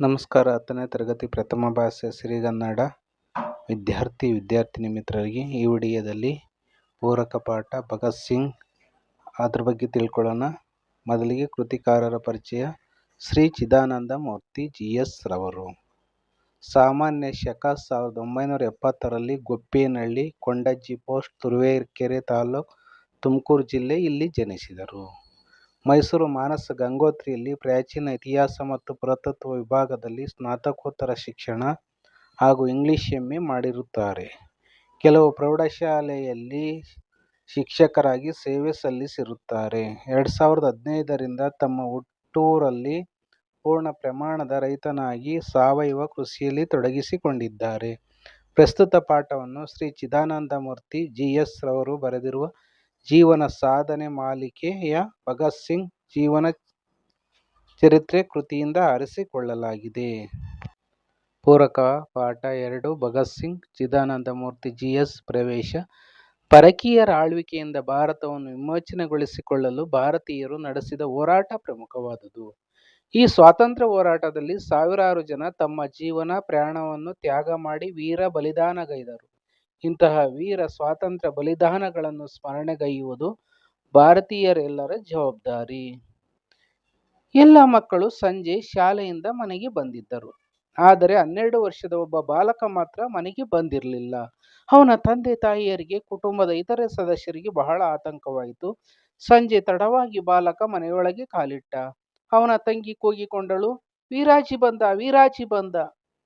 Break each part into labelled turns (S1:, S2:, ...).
S1: ನಮಸ್ಕಾರ. ಹತ್ತನೇ ತರಗತಿ ಪ್ರಥಮ ಭಾಷೆ ಸಿರಿಗನ್ನಡ ವಿದ್ಯಾರ್ಥಿ ವಿದ್ಯಾರ್ಥಿನಿ ಮಿತ್ರರಿಗೆ ಈ ವಿಡಿಯೋದಲ್ಲಿ ಪೂರಕ ಪಾಠ ಭಗತ್ ಸಿಂಗ್. ಅದ್ರ ಬಗ್ಗೆ ತಿಳ್ಕೊಳ್ಳೋಣ. ಮೊದಲಿಗೆ ಕೃತಿಕಾರರ ಪರಿಚಯ. ಶ್ರೀ ಚಿದಾನಂದ ಮೂರ್ತಿ ಜಿ. ಎಸ್. ರವರು. ಸಾಮಾನ್ಯ ಶಕ ಸಾವಿರದ ಒಂಬೈನೂರ ಎಪ್ಪತ್ತರಲ್ಲಿ ಗೊಪ್ಪೇನಹಳ್ಳಿ, ಕೊಂಡಜ್ಜಿ ಪೋಸ್ಟ್, ತುರುವೇಕೆರೆ ತಾಲೂಕು ತುಮಕೂರು ಜಿಲ್ಲೆ ಇಲ್ಲಿ ಜನಿಸಿದರು. ಮೈಸೂರು ಮಾನಸ ಗಂಗೋತ್ರಿಯಲ್ಲಿ ಪ್ರಾಚೀನ ಇತಿಹಾಸ ಮತ್ತು ಪುರಾತತ್ವ ವಿಭಾಗದಲ್ಲಿ ಸ್ನಾತಕೋತ್ತರ ಶಿಕ್ಷಣ ಹಾಗೂ ಇಂಗ್ಲಿಷ್ ಎಂ ಮಾಡಿರುತ್ತಾರೆ. ಕೆಲವು ಪ್ರೌಢಶಾಲೆಯಲ್ಲಿ ಶಿಕ್ಷಕರಾಗಿ ಸೇವೆ ಸಲ್ಲಿಸಿರುತ್ತಾರೆ. ಎರಡು ಸಾವಿರದ ಹದಿನೈದರಿಂದ ತಮ್ಮ ಹುಟ್ಟೂರಲ್ಲಿ ಪೂರ್ಣ ಪ್ರಮಾಣದ ರೈತನಾಗಿ ಸಾವಯವ ಕೃಷಿಯಲ್ಲಿ ತೊಡಗಿಸಿಕೊಂಡಿದ್ದಾರೆ. ಪ್ರಸ್ತುತ ಪಾಠವನ್ನು ಶ್ರೀ ಚಿದಾನಂದಮೂರ್ತಿ ಜಿ ಎಸ್ ರವರು ಬರೆದಿರುವ ಜೀವನ ಸಾಧನೆ ಮಾಲಿಕೆಯ ಭಗತ್ ಸಿಂಗ್ ಜೀವನ ಚರಿತ್ರೆ ಕೃತಿಯಿಂದ ಆರಿಸಿಕೊಳ್ಳಲಾಗಿದೆ. ಪೂರಕ ಪಾಠ ಎರಡು ಭಗತ್ ಸಿಂಗ್ ಚಿದಾನಂದಮೂರ್ತಿ ಜಿ ಎಸ್ ಪ್ರವೇಶ. ಪರಕೀಯರ ಆಳ್ವಿಕೆಯಿಂದ ಭಾರತವನ್ನು ವಿಮೋಚನೆಗೊಳಿಸಿಕೊಳ್ಳಲು ಭಾರತೀಯರು ನಡೆಸಿದ ಹೋರಾಟ ಪ್ರಮುಖವಾದುದು. ಈ ಸ್ವಾತಂತ್ರ್ಯ ಹೋರಾಟದಲ್ಲಿ ಸಾವಿರಾರು ಜನ ತಮ್ಮ ಜೀವನ, ಪ್ರಾಣವನ್ನು ತ್ಯಾಗ ಮಾಡಿ ವೀರ ಬಲಿದಾನಗೈದರು. ಇಂತಹ ವೀರ ಸ್ವಾತಂತ್ರ್ಯ ಬಲಿದಾನಗಳನ್ನು ಸ್ಮರಣೆಗೈಯುವುದು ಭಾರತೀಯರೆಲ್ಲರ ಜವಾಬ್ದಾರಿ. ಎಲ್ಲ ಮಕ್ಕಳು ಸಂಜೆ ಶಾಲೆಯಿಂದ ಮನೆಗೆ ಬಂದಿದ್ದರು. ಆದರೆ ಹನ್ನೆರಡು ವರ್ಷದ ಒಬ್ಬ ಬಾಲಕ ಮಾತ್ರ ಮನೆಗೆ ಬಂದಿರಲಿಲ್ಲ. ಅವನ ತಂದೆ ತಾಯಿಯರಿಗೆ, ಕುಟುಂಬದ ಇತರೆ ಸದಸ್ಯರಿಗೆ ಬಹಳ ಆತಂಕವಾಯಿತು. ಸಂಜೆ ತಡವಾಗಿ ಬಾಲಕ ಮನೆಯೊಳಗೆ ಕಾಲಿಟ್ಟ. ಅವನ ತಂಗಿ ಕೂಗಿಕೊಂಡಳು, ವೀರಾಜಿ ಬಂದ ವೀರಾಜಿ ಬಂದ.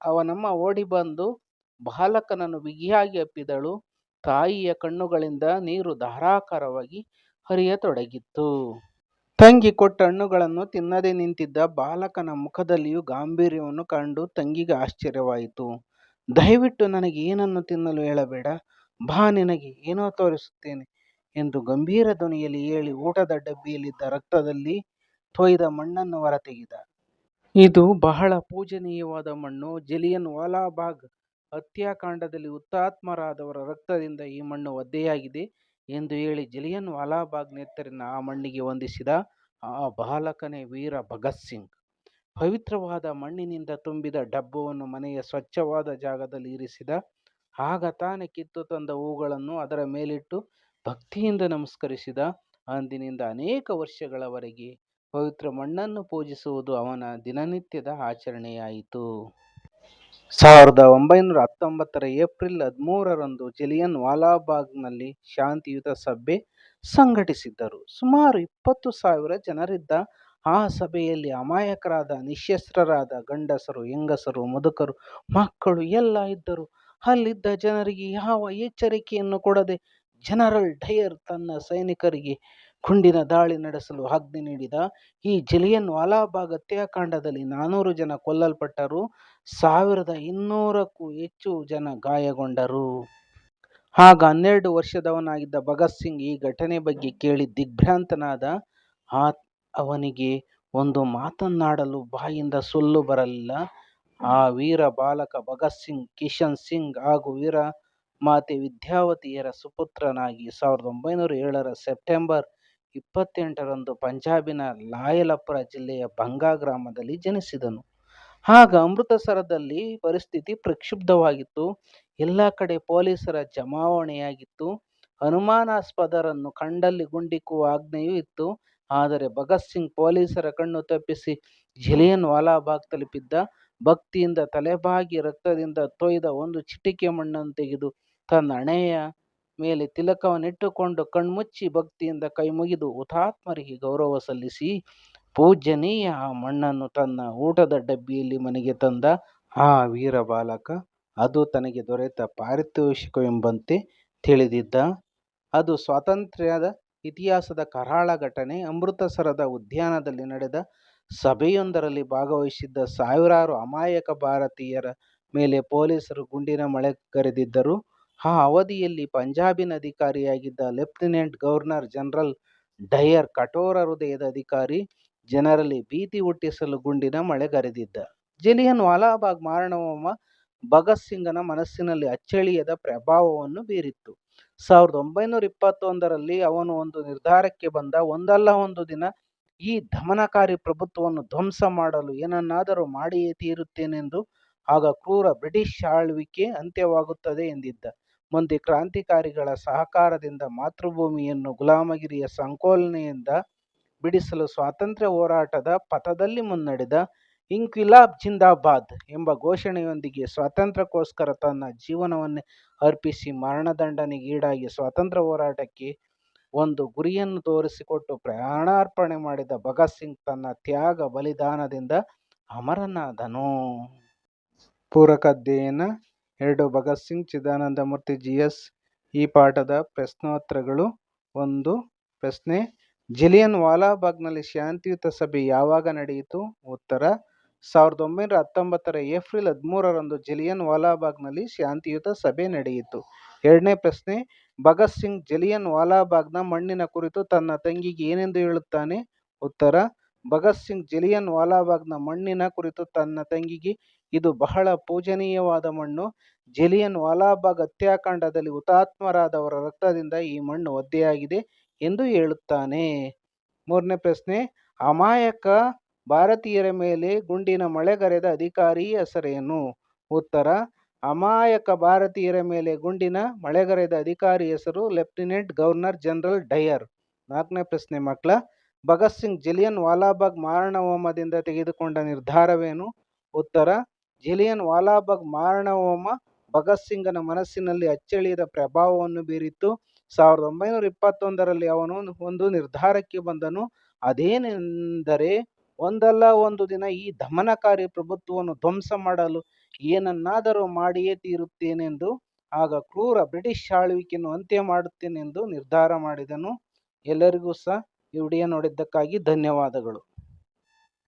S1: ಅವನಮ್ಮ ಓಡಿ ಬಂದು ಬಾಲಕನನ್ನು ಬಿಗಿಯಾಗಿ ಅಪ್ಪಿದಳು. ತಾಯಿಯ ಕಣ್ಣುಗಳಿಂದ ನೀರು ಧಾರಾಕಾರವಾಗಿ ಹರಿಯತೊಡಗಿತ್ತು. ತಂಗಿ ಕೊಟ್ಟ ಹಣ್ಣುಗಳನ್ನು ತಿನ್ನದೆ ನಿಂತಿದ್ದ ಬಾಲಕನ ಮುಖದಲ್ಲಿಯೂ ಗಾಂಭೀರ್ಯವನ್ನು ಕಂಡು ತಂಗಿಗೆ ಆಶ್ಚರ್ಯವಾಯಿತು. ದಯವಿಟ್ಟು ನನಗೆ ಏನನ್ನು ತಿನ್ನಲು ಹೇಳಬೇಡ. ಬಾ, ನಿನಗೆ ಏನೋ ತೋರಿಸುತ್ತೇನೆ ಎಂದು ಗಂಭೀರ ಧ್ವನಿಯಲ್ಲಿ ಹೇಳಿ ಊಟದ ಡಬ್ಬಿಯಲ್ಲಿದ್ದ ರಕ್ತದಲ್ಲಿ ತೊಯ್ದ ಮಣ್ಣನ್ನು ಹೊರತೆಗೆದ. ಇದು ಬಹಳ ಪೂಜನೀಯವಾದ ಮಣ್ಣು. ಜಲಿಯನ್ ವಾಲಾಬಾಗ್ ಹತ್ಯಾಕಾಂಡದಲ್ಲಿ ಹುತಾತ್ಮರಾದವರ ರಕ್ತದಿಂದ ಈ ಮಣ್ಣು ಒದ್ದೆಯಾಗಿದೆ ಎಂದು ಹೇಳಿ ಜಲಿಯನ್ ವಾಲಾಬಾಗ್ ನೆತ್ತರಿನ ಆ ಮಣ್ಣಿಗೆ ವಂದಿಸಿದ ಆ ಬಾಲಕನೇ ವೀರ ಭಗತ್ ಸಿಂಗ್. ಪವಿತ್ರವಾದ ಮಣ್ಣಿನಿಂದ ತುಂಬಿದ ಡಬ್ಬವನ್ನು ಮನೆಯ ಸ್ವಚ್ಛವಾದ ಜಾಗದಲ್ಲಿ ಇರಿಸಿದ, ಆಗ ತಾನೇ ಕಿತ್ತು ತಂದ ಹೂಗಳನ್ನು ಅದರ ಮೇಲಿಟ್ಟು ಭಕ್ತಿಯಿಂದ ನಮಸ್ಕರಿಸಿದ, ಅಂದಿನಿಂದ ಅನೇಕ ವರ್ಷಗಳವರೆಗೆ ಪವಿತ್ರ ಮಣ್ಣನ್ನು ಪೂಜಿಸುವುದು ಅವನ ದಿನನಿತ್ಯದ ಆಚರಣೆಯಾಯಿತು. ಸಾವಿರದ ಒಂಬೈನೂರ ಹತ್ತೊಂಬತ್ತರ ಏಪ್ರಿಲ್ ಹದಿಮೂರರಂದು ಜಲಿಯನ್ ವಾಲಾಬಾಗ್ನಲ್ಲಿ ಶಾಂತಿಯುತ ಸಭೆ ಸಂಘಟಿಸಿದ್ದರು. ಸುಮಾರು ಇಪ್ಪತ್ತು ಸಾವಿರ ಜನರಿದ್ದ ಆ ಸಭೆಯಲ್ಲಿ ಅಮಾಯಕರಾದ ನಿಶಸ್ತ್ರರಾದ ಗಂಡಸರು, ಹೆಂಗಸರು, ಮುದುಕರು, ಮಕ್ಕಳು ಎಲ್ಲ ಇದ್ದರು. ಅಲ್ಲಿದ್ದ ಜನರಿಗೆ ಯಾವ ಎಚ್ಚರಿಕೆಯನ್ನು ಕೊಡದೆ ಜನರಲ್ ಡಯರ್ ತನ್ನ ಸೈನಿಕರಿಗೆ ಗುಂಡಿನ ದಾಳಿ ನಡೆಸಲು ಆಜ್ಞೆ ನೀಡಿದ ಈ ಜಲಿಯನ್ ವಾಲಾಬಾಗ್ ಹತ್ಯಾಕಾಂಡದಲ್ಲಿ ನಾನೂರು ಜನ ಕೊಲ್ಲಲ್ಪಟ್ಟರು, ಸಾವಿರದ ಇನ್ನೂರಕ್ಕೂ ಹೆಚ್ಚು ಜನ ಗಾಯಗೊಂಡರು. ಆಗ ಹನ್ನೆರಡು ವರ್ಷದವನಾಗಿದ್ದ ಭಗತ್ ಸಿಂಗ್ ಈ ಘಟನೆ ಬಗ್ಗೆ ಕೇಳಿ ದಿಗ್ಭ್ರಾಂತನಾದ, ಆ, ಅವನಿಗೆ ಒಂದು ಮಾತನ್ನಾಡಲು ಬಾಯಿಂದ ಸೊಲ್ಲು ಬರಲಿಲ್ಲ. ಆ ವೀರ ಬಾಲಕ ಭಗತ್ ಸಿಂಗ್, ಕಿಶನ್ ಸಿಂಗ್ ಹಾಗೂ ವೀರ ಮಾತೆ ವಿದ್ಯಾವತಿಯರ ಸುಪುತ್ರನಾಗಿ ಸಾವಿರದ ಒಂಬೈನೂರ ಏಳರ ಸೆಪ್ಟೆಂಬರ್ ಇಪ್ಪತ್ತೆಂಟರಂದು ಪಂಜಾಬಿನ ಲಾಯಲಪುರ ಜಿಲ್ಲೆಯ ಬಂಗಾ ಗ್ರಾಮದಲ್ಲಿ ಜನಿಸಿದನು. ಆಗ ಅಮೃತಸರದಲ್ಲಿ ಪರಿಸ್ಥಿತಿ ಪ್ರಕ್ಷುಬ್ಧವಾಗಿತ್ತು. ಎಲ್ಲ ಕಡೆ ಪೊಲೀಸರ ಜಮಾವಣೆಯಾಗಿತ್ತು. ಅನುಮಾನಾಸ್ಪದರನ್ನು ಕಂಡಲ್ಲಿ ಗುಂಡಿಕ್ಕುವ ಆಜ್ಞೆಯೂ ಇತ್ತು. ಆದರೆ ಭಗತ್ ಸಿಂಗ್ ಪೊಲೀಸರ ಕಣ್ಣು ತಪ್ಪಿಸಿ ಜಿಲಿಯನ್ ವಾಲಾಬಾಗ್ ತಲುಪಿದ್ದ. ಭಕ್ತಿಯಿಂದ ತಲೆಬಾಗಿ ರಕ್ತದಿಂದ ತೊಯ್ದ ಒಂದು ಚಿಟಿಕೆ ಮಣ್ಣನ್ನು ತೆಗೆದು ತನ್ನ ಹಣೆಯ ಮೇಲೆ ತಿಲಕವನ್ನಿಟ್ಟುಕೊಂಡು ಕಣ್ಮುಚ್ಚಿ ಭಕ್ತಿಯಿಂದ ಕೈಮುಗಿದು ಹುತಾತ್ಮರಿಗೆ ಗೌರವ ಸಲ್ಲಿಸಿ ಪೂಜ್ಯನೀಯ ಆ ಮಣ್ಣನ್ನು ತನ್ನ ಊಟದ ಡಬ್ಬಿಯಲ್ಲಿ ಮನೆಗೆ ತಂದ, ಆ ವೀರ ಬಾಲಕ, ಅದು ತನಗೆ ದೊರೆತ ಪಾರಿತೋಷಿಕವೆಂಬಂತೆ ತಿಳಿದಿದ್ದ, ಅದು ಸ್ವಾತಂತ್ರ್ಯದ ಇತಿಹಾಸದ ಕರಾಳ ಘಟನೆ, ಅಮೃತಸರದ ಉದ್ಯಾನದಲ್ಲಿ ನಡೆದ ಸಭೆಯೊಂದರಲ್ಲಿ ಭಾಗವಹಿಸಿದ್ದ ಸಾವಿರಾರು ಅಮಾಯಕ ಭಾರತೀಯರ ಮೇಲೆ ಪೊಲೀಸರು ಗುಂಡಿನ ಮಳೆ ಗರೆದಿದ್ದರು ಆ ಅವಧಿಯಲ್ಲಿ ಪಂಜಾಬಿನ ಅಧಿಕಾರಿಯಾಗಿದ್ದ ಲೆಫ್ಟಿನೆಂಟ್ ಗವರ್ನರ್ ಜನರಲ್ ಡಯರ್ ಕಠೋರ ಹೃದಯದ ಅಧಿಕಾರಿ ಜನರಲ್ಲಿ ಭೀತಿ ಹುಟ್ಟಿಸಲು ಗುಂಡಿನ ಮಳೆಗರೆದಿದ್ದ ಜಲಿಯನ್ ವಾಲಾಬಾಗ್ ಮಾರಣಹೋಮ ಭಗತ್ ಸಿಂಗನ ಮನಸ್ಸಿನಲ್ಲಿ ಅಚ್ಚಳಿಯದ ಪ್ರಭಾವವನ್ನು ಬೀರಿತ್ತು ಸಾವಿರದ ಒಂಬೈನೂರ ಇಪ್ಪತ್ತೊಂದರಲ್ಲಿ ಅವನು ಒಂದು ನಿರ್ಧಾರಕ್ಕೆ ಬಂದ, ಒಂದಲ್ಲ ಒಂದು ದಿನ ಈ ದಮನಕಾರಿ ಪ್ರಭುತ್ವವನ್ನು ಧ್ವಂಸ ಮಾಡಲು ಏನನ್ನಾದರೂ ಮಾಡಿಯೇ ತೀರುತ್ತೇನೆಂದು ಆಗ ಕ್ರೂರ ಬ್ರಿಟಿಷ್ ಆಳ್ವಿಕೆ ಅಂತ್ಯವಾಗುತ್ತದೆ ಎಂದಿದ್ದ. ಮುಂದೆ ಕ್ರಾಂತಿಕಾರಿಗಳ ಸಹಕಾರದಿಂದ ಮಾತೃಭೂಮಿಯನ್ನು ಗುಲಾಮಗಿರಿಯ ಸಂಕೋಲನೆಯಿಂದ ಬಿಡಿಸಲು ಸ್ವಾತಂತ್ರ್ಯ ಹೋರಾಟದ ಪಥದಲ್ಲಿ ಮುನ್ನಡೆದ ಇಂಕ್ವಿಲಾಬ್ ಜಿಂದಾಬಾದ್ ಎಂಬ ಘೋಷಣೆಯೊಂದಿಗೆ ಸ್ವಾತಂತ್ರ್ಯಕ್ಕೋಸ್ಕರ ತನ್ನ ಜೀವನವನ್ನೇ ಅರ್ಪಿಸಿ ಮರಣದಂಡನೆಗೀಡಾಗಿ ಸ್ವಾತಂತ್ರ್ಯ ಹೋರಾಟಕ್ಕೆ ಒಂದು ಗುರಿಯನ್ನು ತೋರಿಸಿಕೊಟ್ಟು ಪ್ರಾಣಾರ್ಪಣೆ ಮಾಡಿದ ಭಗತ್ ಸಿಂಗ್ ತನ್ನ ತ್ಯಾಗ ಬಲಿದಾನದಿಂದ ಅಮರನಾದನು. ಪೂರಕ ಅಧ್ಯಯನ ಎರಡು, ಭಗತ್ ಸಿಂಗ್ ಚಿದಾನಂದಮೂರ್ತಿ ಜಿ. ಎಸ್. ಈ ಪಾಠದ ಪ್ರಶ್ನೋತ್ತರಗಳು ಒಂದು, ಪ್ರಶ್ನೆ, ಜಲಿಯನ್ ವಾಲಾಬಾಗ್ನಲ್ಲಿ ಶಾಂತಿಯುತ ಸಭೆ ಯಾವಾಗ ನಡೆಯಿತು ಉತ್ತರ, ಸಾವಿರದ ಒಂಬೈನೂರ ಹತ್ತೊಂಬತ್ತರ ಏಪ್ರಿಲ್ ಹದಿಮೂರರಂದು ಜಲಿಯನ್ ವಾಲಾಬಾಗ್ನಲ್ಲಿ ಶಾಂತಿಯುತ ಸಭೆ ನಡೆಯಿತು. ಎರಡನೇ ಪ್ರಶ್ನೆ, ಭಗತ್ ಸಿಂಗ್ ಜಲಿಯನ್ ವಾಲಾಬಾಗ್ನ ಮಣ್ಣಿನ ಕುರಿತು ತನ್ನ ತಂಗಿಗೆ ಏನೆಂದು ಹೇಳುತ್ತಾನೆ ಉತ್ತರ, ಭಗತ್ ಸಿಂಗ್ ಜಲಿಯನ್ ವಾಲಾಬಾಗ್ನ ಮಣ್ಣಿನ ಕುರಿತು ತನ್ನ ತಂಗಿಗೆ ಇದು ಬಹಳ ಪೂಜನೀಯವಾದ ಮಣ್ಣು. ಜಲಿಯನ್ ವಾಲಾಬಾಗ್ ಹತ್ಯಾಕಾಂಡದಲ್ಲಿ ಹುತಾತ್ಮರಾದವರ ರಕ್ತದಿಂದ ಈ ಮಣ್ಣು ಒದ್ದೆಯಾಗಿದೆ ಎಂದು ಹೇಳುತ್ತಾನೆ. ಮೂರನೇ ಪ್ರಶ್ನೆ, ಅಮಾಯಕ ಭಾರತೀಯರ ಮೇಲೆ ಗುಂಡಿನ ಮಳೆಗರೆದ ಅಧಿಕಾರಿ ಹೆಸರೇನು ಉತ್ತರ, ಅಮಾಯಕ ಭಾರತೀಯರ ಮೇಲೆ ಗುಂಡಿನ ಮಳೆಗರೆದ ಅಧಿಕಾರಿ ಹೆಸರು ಲೆಫ್ಟಿನೆಂಟ್ ಗವರ್ನರ್ ಜನರಲ್ ಡಯರ್. ನಾಲ್ಕನೇ ಪ್ರಶ್ನೆ, ಮಕ್ಕಳ, ಭಗತ್ ಸಿಂಗ್ ಜಲಿಯನ್ ವಾಲಾಬಾಗ್ ಮಾರಣಹೋಮದಿಂದ ತೆಗೆದುಕೊಂಡ ನಿರ್ಧಾರವೇನು ಉತ್ತರ ಜಲಿಯನ್ ವಾಲಾಬಾಗ್ ಮಾರಣಹೋಮ ಭಗತ್ ಸಿಂಗನ ಮನಸ್ಸಿನಲ್ಲಿ ಅಚ್ಚಳಿಯದ ಪ್ರಭಾವವನ್ನು ಬೀರಿತು. ಸಾವಿರದ ಒಂಬೈನೂರ ಇಪ್ಪತ್ತೊಂದರಲ್ಲಿ ಅವನು ಒಂದು ನಿರ್ಧಾರಕ್ಕೆ ಬಂದನು. ಅದೇನೆಂದರೆ, ಒಂದಲ್ಲ ಒಂದು ದಿನ ಈ ದಮನಕಾರಿ ಪ್ರಭುತ್ವವನ್ನು ಧ್ವಂಸ ಮಾಡಲು ಏನನ್ನಾದರೂ ಮಾಡಿಯೇ ತೀರುತ್ತೇನೆಂದು, ಆಗ ಕ್ರೂರ ಬ್ರಿಟಿಷ್ ಆಳ್ವಿಕೆಯನ್ನು ಅಂತ್ಯ ಮಾಡುತ್ತೇನೆಂದು ನಿರ್ಧಾರ ಮಾಡಿದನು. ಎಲ್ಲರಿಗೂ ಸಹ ಈ ವಿಡಿಯೋ ನೋಡಿದ್ದಕ್ಕಾಗಿ ಧನ್ಯವಾದಗಳು.